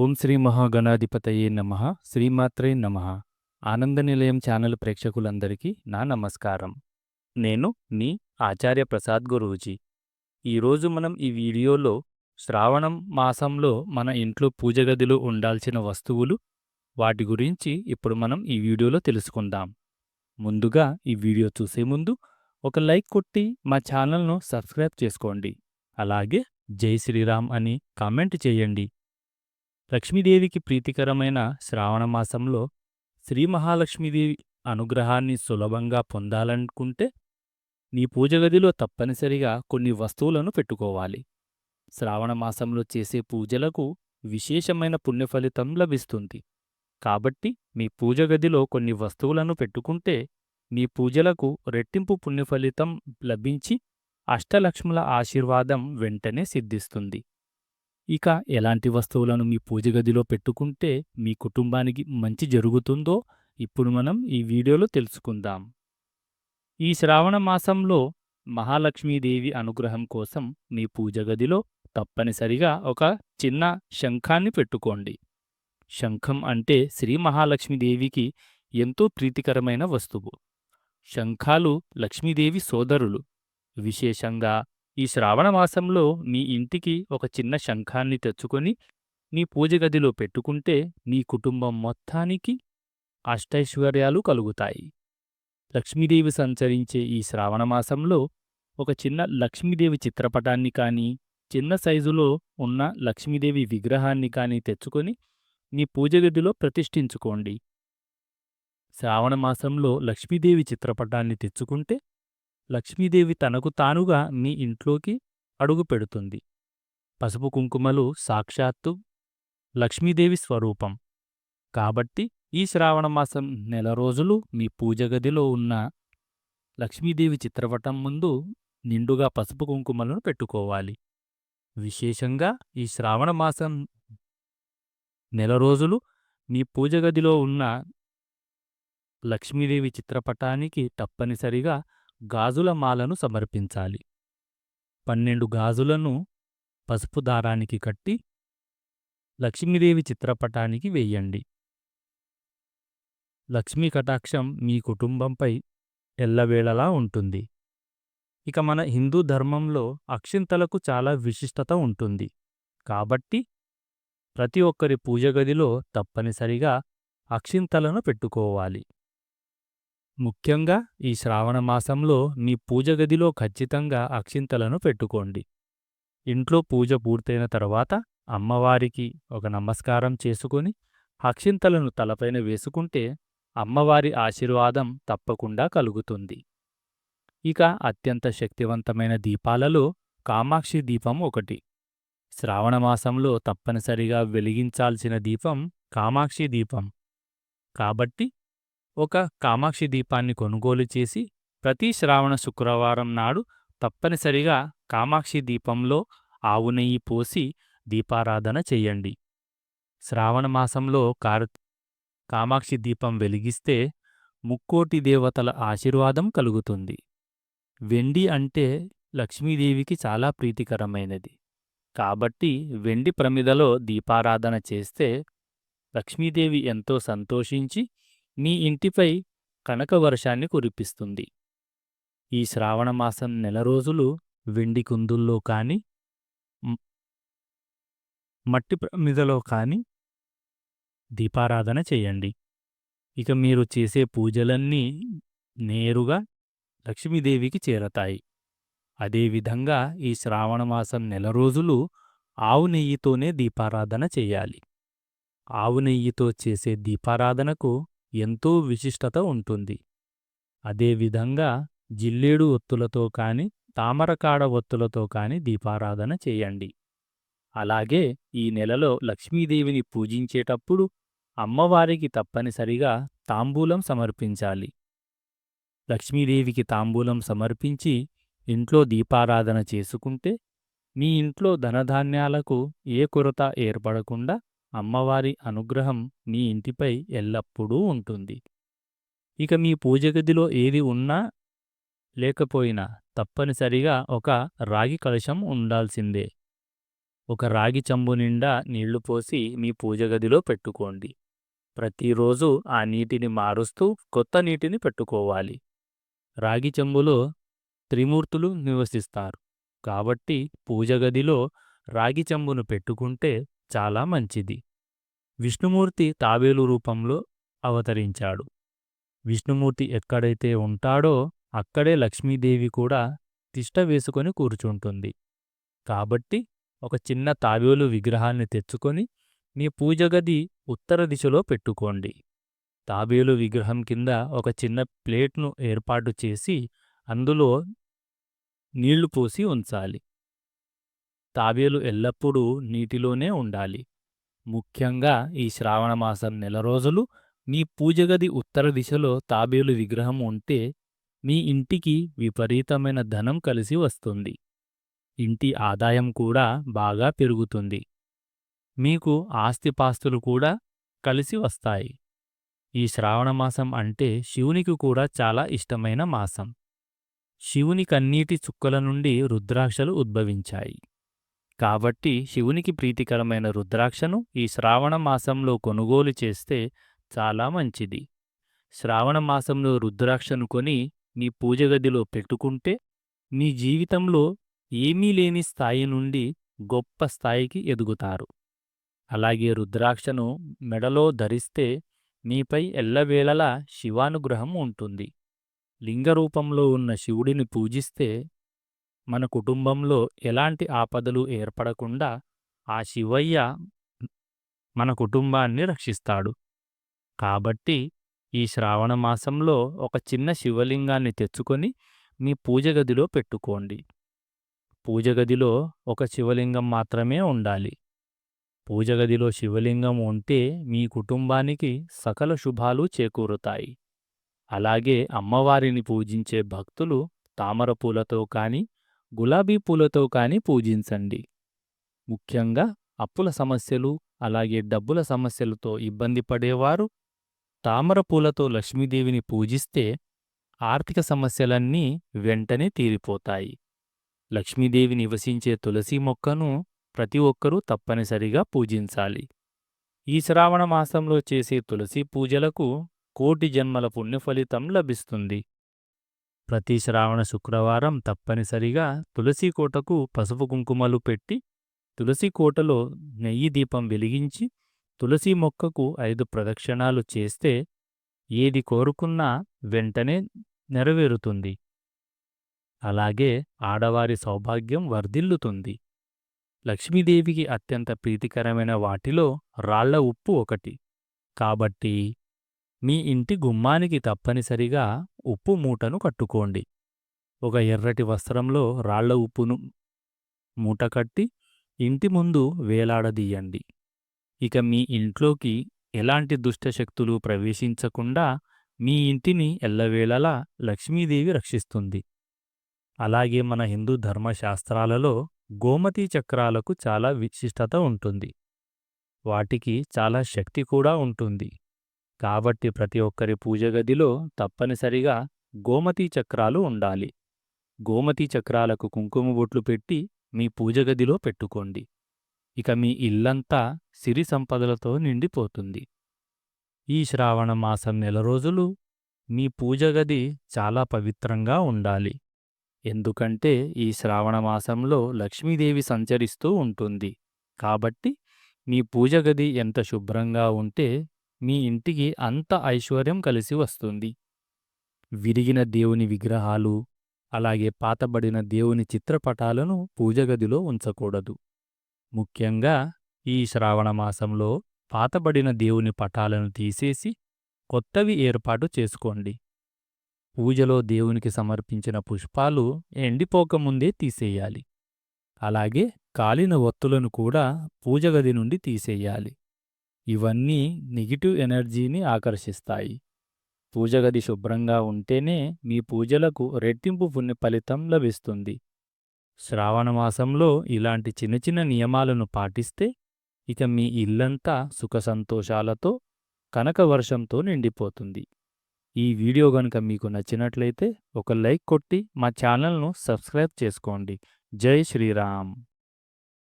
ఓం శ్రీ మహాగణాధిపతయే నమ. శ్రీమాత్రే నమ. ఆనంద నిలయం ఛానల్ ప్రేక్షకులందరికీ నా నమస్కారం. నేను మీ ఆచార్య ప్రసాద్ గురూజీ. ఈరోజు మనం ఈ వీడియోలో శ్రావణం మాసంలో మన ఇంట్లో పూజ గదిలో ఉండాల్సిన వస్తువులు వాటి గురించి ఇప్పుడు మనం ఈ వీడియోలో తెలుసుకుందాం. ముందుగా ఈ వీడియో చూసే ముందు ఒక లైక్ కొట్టి మా ఛానల్ను సబ్స్క్రైబ్ చేసుకోండి. అలాగే జై శ్రీరామ్ అని కామెంట్ చేయండి. లక్ష్మీదేవికి ప్రీతికరమైన శ్రావణ మాసంలో శ్రీ మహాలక్ష్మీదేవి అనుగ్రహాన్ని సులభంగా పొందాలనుకుంటే నీ పూజగదిలో తప్పనిసరిగా కొన్ని వస్తువులను పెట్టుకోవాలి. శ్రావణ మాసంలో చేసే పూజలకు విశేషమైన పుణ్యఫలితం లభిస్తుంది. కాబట్టి మీ పూజ గదిలో కొన్ని వస్తువులను పెట్టుకుంటే మీ పూజలకు రెట్టింపు పుణ్యఫలితం లభించి అష్టలక్ష్ముల ఆశీర్వాదం వెంటనే సిద్ధిస్తుంది. ఇక ఎలాంటి వస్తువులను మీ పూజ గదిలో పెట్టుకుంటే మీ కుటుంబానికి మంచి జరుగుతుందో ఇప్పుడు మనం ఈ వీడియోలో తెలుసుకుందాం. ఈ శ్రావణ మాసంలో మహాలక్ష్మీదేవి అనుగ్రహం కోసం మీ పూజ గదిలో తప్పనిసరిగా ఒక చిన్న శంఖాన్ని పెట్టుకోండి. శంఖం అంటే శ్రీ మహాలక్ష్మీదేవికి ఎంతో ప్రీతికరమైన వస్తువు. శంఖాలు లక్ష్మీదేవి సోదరులు. విశేషంగా ఈ శ్రావణ మాసంలో మీ ఇంటికి ఒక చిన్న శంఖాన్ని తెచ్చుకొని మీ పూజ గదిలో పెట్టుకుంటే మీ కుటుంబం మొత్తానికి అష్టైశ్వర్యాలు కలుగుతాయి. లక్ష్మీదేవి సంచరించే ఈ శ్రావణ మాసంలో ఒక చిన్న లక్ష్మీదేవి చిత్రపటాన్ని కానీ చిన్న సైజులో ఉన్న లక్ష్మీదేవి విగ్రహాన్ని కానీ తెచ్చుకొని మీ పూజ గదిలో ప్రతిష్ఠించుకోండి. శ్రావణ మాసంలో లక్ష్మీదేవి చిత్రపటాన్ని తెచ్చుకుంటే లక్ష్మీదేవి తనకు తానుగా మీ ఇంట్లోకి అడుగు పెడుతుంది. పసుపు కుంకుమలు సాక్షాత్తు లక్ష్మీదేవి స్వరూపం. కాబట్టి ఈ శ్రావణమాసం నెల రోజులు మీ పూజ గదిలో ఉన్న లక్ష్మీదేవి చిత్రపటం ముందు నిండుగా పసుపు కుంకుమలను పెట్టుకోవాలి. విశేషంగా ఈ శ్రావణమాసం నెల రోజులు మీ పూజ గదిలో ఉన్న లక్ష్మీదేవి చిత్రపటానికి తప్పనిసరిగా గాజుల మాలను సమర్పించాలి. పన్నెండు గాజులను పసుపు దారానికి కట్టి లక్ష్మీదేవి చిత్రపటానికి వెయ్యండి లక్ష్మీ కటాక్షం మీ కుటుంబంపై ఎల్లవేళలా ఉంటుంది. ఇక మన హిందూ ధర్మంలో అక్షింతలకు చాలా విశిష్టత ఉంటుంది. కాబట్టి ప్రతి ఒక్కరి పూజగదిలో తప్పనిసరిగా అక్షింతలను పెట్టుకోవాలి. ముఖ్యంగా ఈ శ్రావణ మాసంలో మీ పూజ గదిలో ఖచ్చితంగా అక్షింతలను పెట్టుకోండి. ఇంట్లో పూజ పూర్తయిన తర్వాత అమ్మవారికి ఒక నమస్కారం చేసుకొని అక్షింతలను తలపైన వేసుకుంటే అమ్మవారి ఆశీర్వాదం తప్పకుండా కలుగుతుంది. ఇక అత్యంత శక్తివంతమైన దీపాలలో కామాక్షి దీపం ఒకటి. శ్రావణమాసంలో తప్పనిసరిగా వెలిగించాల్సిన దీపం కామాక్షి దీపం. కాబట్టి ఒక కామాక్షి దీపాన్ని కొనుగోలు చేసి ప్రతి శ్రావణ శుక్రవారం నాడు తప్పనిసరిగా కామాక్షి దీపంలో ఆవు నెయ్యి పోసి దీపారాధన చెయ్యండి శ్రావణ మాసంలో కామాక్షి దీపం వెలిగిస్తే ముక్కోటి దేవతల ఆశీర్వాదం కలుగుతుంది. వెండి అంటే లక్ష్మీదేవికి చాలా ప్రీతికరమైనది. కాబట్టి వెండి ప్రమిదలో దీపారాధన చేస్తే లక్ష్మీదేవి ఎంతో సంతోషించి మీ ఇంటిపై కనకవర్షాన్ని కురిపిస్తుంది. ఈ శ్రావణమాసం నెల రోజులు వెండి కుందుల్లో కానీ మట్టి ప్రమిదలో కానీ దీపారాధన చేయండి. ఇక మీరు చేసే పూజలన్నీ నేరుగా లక్ష్మీదేవికి చేరతాయి. అదేవిధంగా ఈ శ్రావణమాసం నెల రోజులు ఆవు నెయ్యితోనే దీపారాధన చేయాలి. ఆవు నెయ్యితో చేసే దీపారాధనకు ఎంతో విశిష్టత ఉంటుంది. అదేవిధంగా జిల్లేడు ఒత్తులతో కాని తామరకాడ ఒత్తులతో కాని దీపారాధన చేయండి. అలాగే ఈ నెలలో లక్ష్మీదేవిని పూజించేటప్పుడు అమ్మవారికి తప్పనిసరిగా తాంబూలం సమర్పించాలి. లక్ష్మీదేవికి తాంబూలం సమర్పించి ఇంట్లో దీపారాధన చేసుకుంటే మీ ఇంట్లో ధనధాన్యాలకు ఏ కొరత ఏర్పడకుండా అమ్మవారి అనుగ్రహం మీ ఇంటిపై ఎల్లప్పుడూ ఉంటుంది. ఇక మీ పూజ గదిలో ఏది ఉన్నా లేకపోయినా తప్పనిసరిగా ఒక రాగి కలశం ఉండాల్సిందే. ఒక రాగి చెంబు నిండా నీళ్ళు పోసి మీ పూజ గదిలో పెట్టుకోండి. ప్రతిరోజు ఆ నీటిని మారుస్తూ కొత్త నీటిని పెట్టుకోవాలి. రాగి చెంబులో త్రిమూర్తులు నివసిస్తారు. కాబట్టి పూజ గదిలో రాగి చెంబును పెట్టుకుంటే చాలా మంచిది. విష్ణుమూర్తి తాబేలు రూపంలో అవతరించాడు. విష్ణుమూర్తి ఎక్కడైతే ఉంటాడో అక్కడే లక్ష్మీదేవి కూడా తిష్ట వేసుకొని కూర్చుంటుంది. కాబట్టి ఒక చిన్న తాబేలు విగ్రహాన్ని తెచ్చుకొని మీ పూజ గది ఉత్తర దిశలో పెట్టుకోండి. తాబేలు విగ్రహం కింద ఒక చిన్న ప్లేట్ను ఏర్పాటు చేసి అందులో నీళ్ళు పోసి ఉంచాలి. తాబేలు ఎల్లప్పుడూ నీటిలోనే ఉండాలి. ముఖ్యంగా ఈ శ్రావణమాసం నెల రోజులు మీ పూజగది ఉత్తర దిశలో తాబేలు విగ్రహం ఉంటే మీ ఇంటికి విపరీతమైన ధనం కలిసి వస్తుంది. ఇంటి ఆదాయం కూడా బాగా పెరుగుతుంది. మీకు ఆస్తిపాస్తులు కూడా కలిసి వస్తాయి. ఈ శ్రావణమాసం అంటే శివునికి కూడా చాలా ఇష్టమైన మాసం. శివుని కన్నీటి చుక్కల నుండి రుద్రాక్షలు ఉద్భవించాయి. కాబట్టి శివునికి ప్రీతికరమైన రుద్రాక్షను ఈ శ్రావణ మాసంలో కొనుగోలు చేస్తే చాలా మంచిది. శ్రావణ మాసంలో రుద్రాక్షను కొని మీ పూజగదిలో పెట్టుకుంటే మీ జీవితంలో ఏమీ లేని స్థాయి నుండి గొప్ప స్థాయికి ఎదుగుతారు. అలాగే రుద్రాక్షను మెడలో ధరిస్తే మీపై ఎల్లవేళలా శివానుగ్రహం ఉంటుంది. లింగరూపంలో ఉన్న శివుడిని పూజిస్తే మన కుటుంబంలో ఎలాంటి ఆపదలు ఏర్పడకుండా ఆ శివయ్య మన కుటుంబాన్ని రక్షిస్తాడు. కాబట్టి ఈ శ్రావణ మాసంలో ఒక చిన్న శివలింగాన్ని తెచ్చుకొని మీ పూజగదిలో పెట్టుకోండి. పూజగదిలో ఒక శివలింగం మాత్రమే ఉండాలి. పూజగదిలో శివలింగం ఉంటే మీ కుటుంబానికి సకల శుభాలు చేకూరుతాయి. అలాగే అమ్మవారిని పూజించే భక్తులు తామర పూలతో కాని గులాబీ పూలతో కాని పూజించండి. ముఖ్యంగా అప్పుల సమస్యలు అలాగే డబ్బుల సమస్యలతో ఇబ్బంది పడేవారు తామర పూలతో లక్ష్మీదేవిని పూజిస్తే ఆర్థిక సమస్యలన్నీ వెంటనే తీరిపోతాయి. లక్ష్మీదేవి నివసించే తులసి మొక్కను ప్రతి ఒక్కరూ తప్పనిసరిగా పూజించాలి. ఈ శ్రావణ మాసంలో చేసే తులసి పూజలకు కోటి జన్మల పుణ్యఫలితం లభిస్తుంది. ప్రతి శ్రావణ శుక్రవారం తప్పనిసరిగా తులసి కోటకు పసుపు కుంకుమలు పెట్టి తులసి కోటలో నెయ్యి దీపం వెలిగించి తులసి మొక్కకు ఐదు ప్రదక్షిణాలు చేస్తే ఏది కోరుకున్నా వెంటనే నెరవేరుతుంది. అలాగే ఆడవారి సౌభాగ్యం వర్ధిల్లుతుంది. లక్ష్మీదేవికి అత్యంత ప్రీతికరమైన వాటిలో రాళ్ళ ఉప్పు ఒకటి. కాబట్టి మీ ఇంటి గుమ్మానికి తప్పనిసరిగా ఉప్పు మూటను కట్టుకోండి. ఒక ఎర్రటి వస్త్రంలో రాళ్ళ ఉప్పును మూట కట్టి ఇంటి ముందు వేలాడదీయండి. ఇక మీ ఇంట్లోకి ఎలాంటి దుష్టశక్తులు ప్రవేశించకుండా మీ ఇంటిని ఎల్లవేళలా లక్ష్మీదేవి రక్షిస్తుంది. అలాగే మన హిందూ ధర్మశాస్త్రాలలో గోమతీ చక్రాలకు చాలా విశిష్టత ఉంటుంది. వాటికి చాలా శక్తి కూడా ఉంటుంది. కాబట్టి ప్రతి ఒక్కరి పూజగదిలో తప్పనిసరిగా గోమతీ చక్రాలు ఉండాలి. గోమతీ చక్రాలకు కుంకుమ బొట్లు పెట్టి మీ పూజగదిలో పెట్టుకోండి. ఇక మీ ఇల్లంతా సిరి సంపదలతో నిండిపోతుంది. ఈ శ్రావణ మాసం నెల రోజులు మీ పూజగది చాలా పవిత్రంగా ఉండాలి. ఎందుకంటే ఈ శ్రావణ మాసంలో లక్ష్మీదేవి సంచరిస్తూ ఉంటుంది. కాబట్టి మీ పూజగది ఎంత శుభ్రంగా ఉంటే మీ ఇంటికి అంత ఐశ్వర్యం కలిసి వస్తుంది. విరిగిన దేవుని విగ్రహాలు అలాగే పాతబడిన దేవుని చిత్రపటాలను పూజగదిలో ఉంచకూడదు. ముఖ్యంగా ఈ శ్రావణమాసంలో పాతబడిన దేవుని పటాలను తీసేసి కొత్తవి ఏర్పాటు చేసుకోండి. పూజలో దేవునికి సమర్పించిన పుష్పాలు ఎండిపోకముందే తీసేయాలి. అలాగే కాలిన ఒత్తులను కూడా పూజగది నుండి తీసేయాలి. ఇవన్నీ నెగిటివ్ ఎనర్జీని ఆకర్షిస్తాయి. పూజగది శుభ్రంగా ఉంటేనే మీ పూజలకు రెట్టింపు పుణ్య ఫలితం లభిస్తుంది. శ్రావణమాసంలో ఇలాంటి చిన్న చిన్న నియమాలను పాటిస్తే ఇక మీ ఇల్లంతా సుఖసంతోషాలతో కనకవర్షంతో నిండిపోతుంది. ఈ వీడియో గనుక మీకు నచ్చినట్లయితే ఒక లైక్ కొట్టి మా ఛానల్ను సబ్స్క్రైబ్ చేసుకోండి. జై శ్రీరామ్.